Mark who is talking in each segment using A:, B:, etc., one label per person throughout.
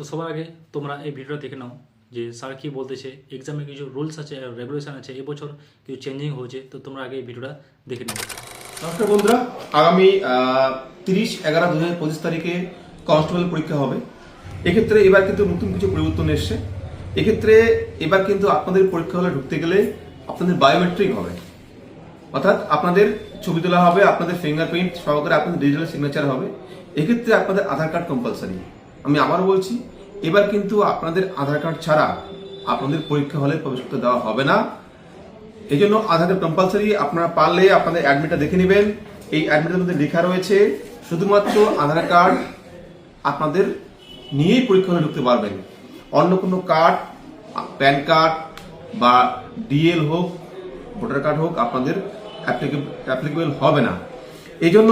A: তো সবার আগে তোমরা এই ভিডিওটা দেখে নাও যে স্যার কি বলতেছে এক্সামে কিছু রুলস আছে রেগুলেশন আছে এবছর কিছু চেঞ্জিং হয়েছে, তো তোমরা আগে এই ভিডিওটা দেখে নাও।
B: নমস্কার বন্ধুরা, আগামী তিরিশ এগারো দু হাজার পঁচিশ তারিখে কনস্টেবল পরীক্ষা হবে। এক্ষেত্রে এবার কিন্তু নতুন কিছু পরিবর্তন এসছে। এক্ষেত্রে এবার কিন্তু আপনাদের পরীক্ষা হলে ঢুকতে গেলে আপনাদের বায়োমেট্রিক হবে। অর্থাৎ আপনাদের ছবি তোলা হবে, আপনাদের ফিঙ্গারপ্রিন্ট সহকারে আপনাদের ডিজিটাল সিগনেচার হবে। এক্ষেত্রে আপনাদের আধার কার্ড কম্পালসারি আমি আবারও বলছি, এবার কিন্তু আপনাদের আধার কার্ড ছাড়া আপনাদের পরীক্ষা হলে প্রবেশ করতে দেওয়া হবে না। এই জন্য আধার কার্ড কম্পালসারি আপনারা পারলে আপনাদের অ্যাডমিটটা দেখে নেবেন। এই অ্যাডমিটের মধ্যে লেখা রয়েছে, শুধুমাত্র আধার কার্ড আপনাদের নিয়েই পরীক্ষা হলে ঢুকতে পারবেন। অন্য কোনো কার্ড, প্যান কার্ড বা ডিএল হোক, ভোটার কার্ড হোক আপনাদের অ্যাপ্লিকেবল হবে না। এই জন্য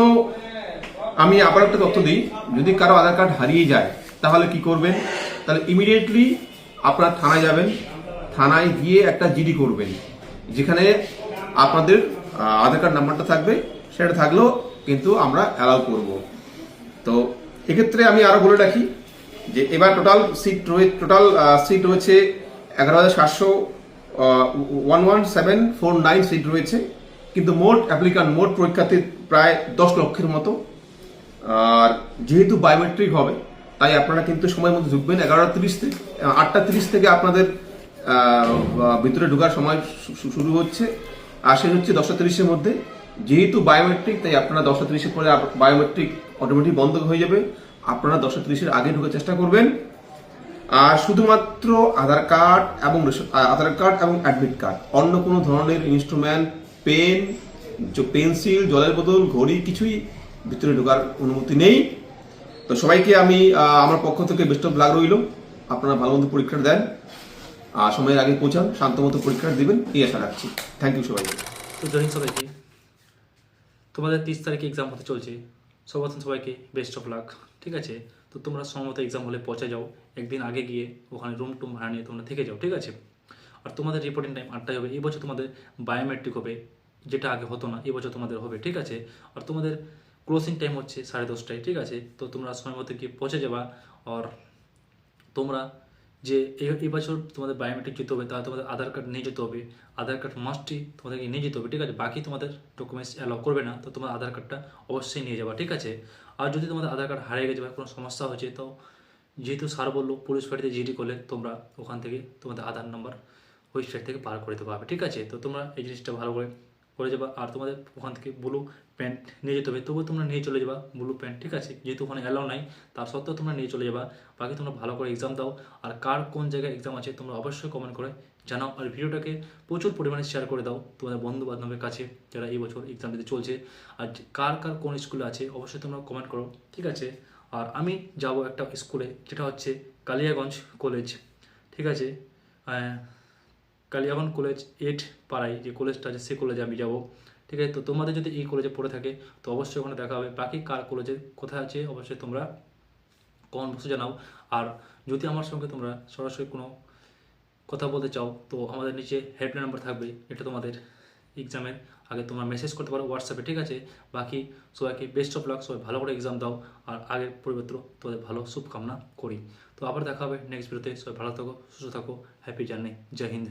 B: আমি আবার একটা তথ্য দিই, যদি কারও আধার কার্ড হারিয়ে যায়, তাহলে কি করবেন? তাহলে ইমিডিয়েটলি আপনারা থানায় যাবেন, থানায় গিয়ে একটা জিডি করবেন, যেখানে আপনাদের আধার কার্ড নাম্বারটা থাকবে, সেটা থাকলেও কিন্তু আমরা অ্যালাউ করব। তো এক্ষেত্রে আমি আরও বলে রাখি যে এবার টোটাল সিট রয়েছে টোটাল সিট রয়েছে এগারো হাজার সাতশো one one seven four nine seat রয়েছে, কিন্তু মোট অ্যাপ্লিকান্ট মোট পরীক্ষার্থী প্রায় দশ লক্ষের মতো। আর যেহেতু বায়োমেট্রিক হবে, তাই আপনারা কিন্তু সময় মতো ঢুকবেন। এগারোটা তিরিশ থেকে, আটটা তিরিশ থেকে আপনাদের ভিতরে ঢোকার সময় শুরু হচ্ছে। আর শেষ হচ্ছে দশটা তিরিশের মধ্যে। যেহেতু বায়োমেট্রিক তাই আপনারা দশটা তিরিশের পরে বায়োমেট্রিক অটোমেটিক বন্ধ হয়ে যাবে। আপনারা দশটা তিরিশের আগে ঢোকার চেষ্টা করবেন। আর শুধুমাত্র আধার কার্ড এবং আধার কার্ড এবং অ্যাডমিট কার্ড অন্য কোনো ধরনের ইনস্ট্রুমেন্ট পেন পেন্সিল জলের বোতল, ঘড়ি, কিছুই ভিতরে ঢোকার অনুমতি নেই। তো সবাইকে আমি আমার পক্ষ থেকে বেস্ট অফ লাগ রইল। আপনারা ভালো মতো পরীক্ষা দেন। আর সময়ের আগে পৌঁছান, শান্ত মতো পরীক্ষা দিবেন, এই আশা রাখছি। থ্যাংক ইউ সবাইকে।
A: তো সবাইকে। তোমাদের তিরিশ তারিখে এক্সাম হতে চলছে। সর্বপ্রথম সবাইকে বেস্ট অফ লাক ঠিক আছে? তো তোমরা সময় মতো এক্সাম হলে পৌঁছে যাও। একদিন আগে গিয়ে ওখানে রুম টুম ভাড়া নিয়ে তোমরা থেকে যাও, ঠিক আছে? আর তোমাদের রিপোর্টিং টাইম আটটায় হবে। এই বছর তোমাদের বায়োমেট্রিক হবে, যেটা আগে হতো না, এই বছর তোমাদের হবে, ঠিক আছে? আর তোমাদের ক্লোজিং টাইম হচ্ছে সাড়ে দশটায়, ঠিক আছে? তো তোমরা সময় মতো গিয়ে পৌঁছে যাবা আর তোমরা যে এই বছর তোমাদের বায়োমেট্রিক যেতে হবে, তাহলে তোমাদের আধার কার্ড নিয়ে যেতে হবে। আধার কার্ড মাস্টই তোমাদেরকে নিয়ে যেতে হবে, ঠিক আছে? বাকি তোমাদের ডকুমেন্টস অ্যালাউ করবে না, তো তোমার আধার কার্ডটা অবশ্যই নিয়ে যাবা, ঠিক আছে? আর যদি তোমাদের আধার কার্ড হারিয়ে গেছে বা কোনো সমস্যা হয়েছে তো যেহেতু স্যার বলল পুলিশ ফাঁড়িতে জিডি করলে তোমরা ওখান থেকে তোমাদের আধার নাম্বার ওয়েবসাইট থেকে পার করে দিতে পারবে, ঠিক আছে? তো তোমরা এই জিনিসটা ভালো করে করে যাবা আর তোমাদের ওখান থেকে ব্লু প্যান্ট নিয়ে যেতে হবে। তবুও তোমরা নিয়ে চলে যাবা ব্লু প্যান্ট ঠিক আছে? যেহেতু ওখানে অ্যালাউ নাই তার সত্ত্বেও তোমরা নিয়ে চলে যাবা। বাকি তোমরা ভালো করে এক্সাম দাও। আর কার কোন জায়গায় এক্সাম আছে তোমরা অবশ্যই কমেন্ট করে জানাও। আর ভিডিওটাকে প্রচুর পরিমাণে শেয়ার করে দাও তোমাদের বন্ধু বান্ধবের কাছে যারা এই বছর এক্সাম দিতে চলছে। আর কার কার কোন স্কুলে আছে অবশ্যই তোমরা কমেন্ট করো, ঠিক আছে? আর আমি যাব একটা স্কুলে যেটা হচ্ছে কালিয়াগঞ্জ কলেজ ঠিক আছে? কালিয়াগঞ্জ কলেজ এইট পাড়ায় যে কলেজটা আছে সে কলেজে আমি যাব। ঠিক আছে? তো তোমাদের যদি এই কলেজে পড়ে থাকে, তো অবশ্যই ওখানে দেখা হবে। বাকি কার কলেজে কোথায় আছে, অবশ্যই তোমরা কমেন্ট বক্সে জানাও। আর যদি আমার সঙ্গে তোমরা সরাসরি কোনো কথা বলতে চাও, তো আমাদের নিচে হেল্পলাইন নাম্বার থাকবে, এটা তোমাদের এক্সামের আগে তোমরা মেসেজ করতে পারো হোয়াটসঅ্যাপে ঠিক আছে? বাকি সবাইকে বেস্ট অফ লাক সবাই ভালো করে এক্সাম দাও। আর আগের পরিবর্তন তোমাদের ভালো শুভকামনা করি। তো আবার দেখা হবে নেক্সট ভিডিওতে সবাই ভালো থাকো, সুস্থ থাকো হ্যাপি জার্নি জয় হিন্দ।